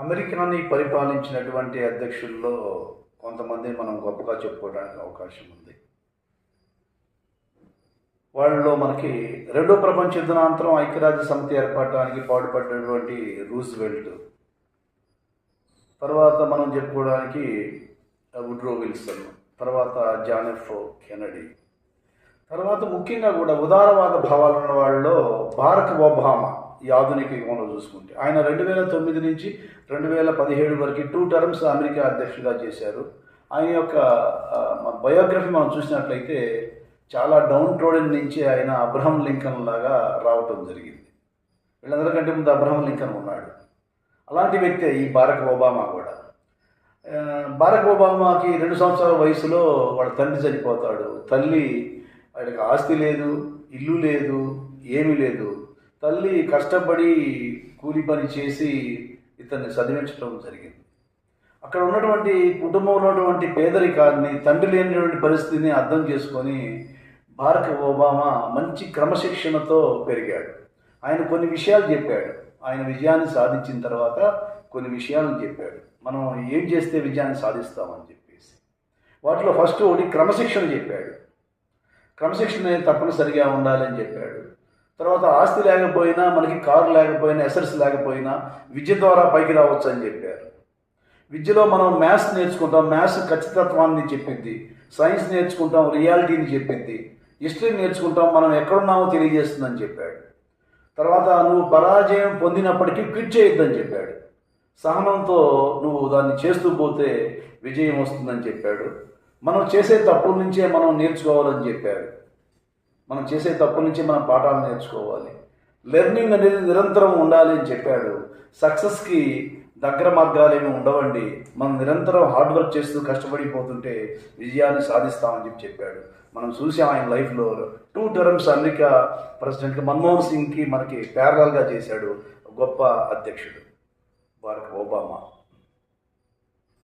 అమెరికాని పరిపాలించినటువంటి అధ్యక్షుల్లో కొంతమంది మనం గొప్పగా చెప్పుకోవడానికి అవకాశం ఉంది. వాళ్ళలో మనకి రెండో ప్రపంచ యుద్ధానంతరం ఐక్యరాజ్య సమితి ఏర్పడడానికి పాటుపడినటువంటి రూజ్వెల్ట్. తర్వాత మనం చెప్పుకోవడానికి వుడ్రో విల్సన్. తర్వాత జానెఫో కెనడీ. తర్వాత ముఖ్యంగా కూడా ఉదారవాద భావాలు ఉన్న వాళ్ళలో బారక్ ఒబామా. ఈ ఆధునిక యుగంలో చూసుకుంటే. ఆయన రెండు వేల తొమ్మిది నుంచి రెండు వేల పదిహేడు వరకు టూ టర్మ్స్ అమెరికా అధ్యక్షుడిగా చేశారు. ఆయన యొక్క బయోగ్రఫీ మనం చూసినట్లయితే చాలా డౌన్ ట్రోడెన్ నుంచి ఆయన అబ్రహం లింకన్ లాగా రావటం జరిగింది. వీళ్ళందరికంటే ముందు అబ్రహం లింకన్ ఉన్నాడు. అలాంటి వ్యక్తే ఈ బారక్ ఒబామా కూడా. ఆ, బారక్ ఒబామాకి రెండు సంవత్సరాల వయసులో వాళ్ళ తండ్రి చనిపోతాడు. తల్లి ఆయనకు ఆస్తి లేదు ఇల్లు లేదు ఏమీ లేదు. తల్లి కష్టపడి కూలి పని చేసి ఇతన్ని చదివించడం జరిగింది. అక్కడ ఉన్నటువంటి కుటుంబంలో ఉన్నటువంటి పేదరికాన్ని తండ్రి లేనటువంటి పరిస్థితిని అర్థం చేసుకొని భారత ఒబామా మంచి క్రమశిక్షణతో పెరిగాడు. ఆయన కొన్ని విషయాలు చెప్పాడు. ఆయన విజయాన్ని సాధించిన తర్వాత కొన్ని విషయాలను చెప్పాడు. మనం ఏం చేస్తే విజయాన్ని సాధిస్తామని చెప్పేసి. వాటిలో ఫస్ట్ ఒకటి క్రమశిక్షణ చెప్పాడు. క్రమశిక్షణ తప్పనిసరిగా ఉండాలని చెప్పాడు. తర్వాత ఆస్తి లేకపోయినా మనకి కారు లేకపోయినా ఎసర్స్ లేకపోయినా విద్య ద్వారా పైకి రావచ్చు అని చెప్పారు. విద్యలో మనం మ్యాథ్స్ నేర్చుకుంటాం. మ్యాథ్స్ ఖచ్చితత్వాన్ని చెప్పింది. సైన్స్ నేర్చుకుంటాం. రియాలిటీని చెప్పింది. హిస్టరీ నేర్చుకుంటాం. మనం ఎక్కడున్నామో తెలియజేస్తుందని చెప్పాడు. తర్వాత నువ్వు పరాజయం పొందినప్పటికీ క్విట్ చేయొద్దని చెప్పాడు. సహనంతో నువ్వు దాన్ని చేస్తూ పోతే విజయం వస్తుందని చెప్పాడు. మనం చేసే తప్పుల నుంచే మనం నేర్చుకోవాలని చెప్పాడు. మనం చేసే తప్పుల నుంచి మనం పాఠాలు నేర్చుకోవాలి. లెర్నింగ్ అనేది నిరంతరం ఉండాలి అని చెప్పాడు. సక్సెస్కి దగ్గర మార్గాలు ఏమి ఉండవండి. మనం నిరంతరం హార్డ్ వర్క్ చేస్తూ కష్టపడిపోతుంటే విజయాన్ని సాధిస్తామని చెప్పి చెప్పాడు. మనం చూసాం ఆయన లైఫ్లో two terms America president Manmohan సింగ్కి మనకి ప్యారలల్గా చేశాడు. గొప్ప అధ్యక్షుడు. Barack Obama.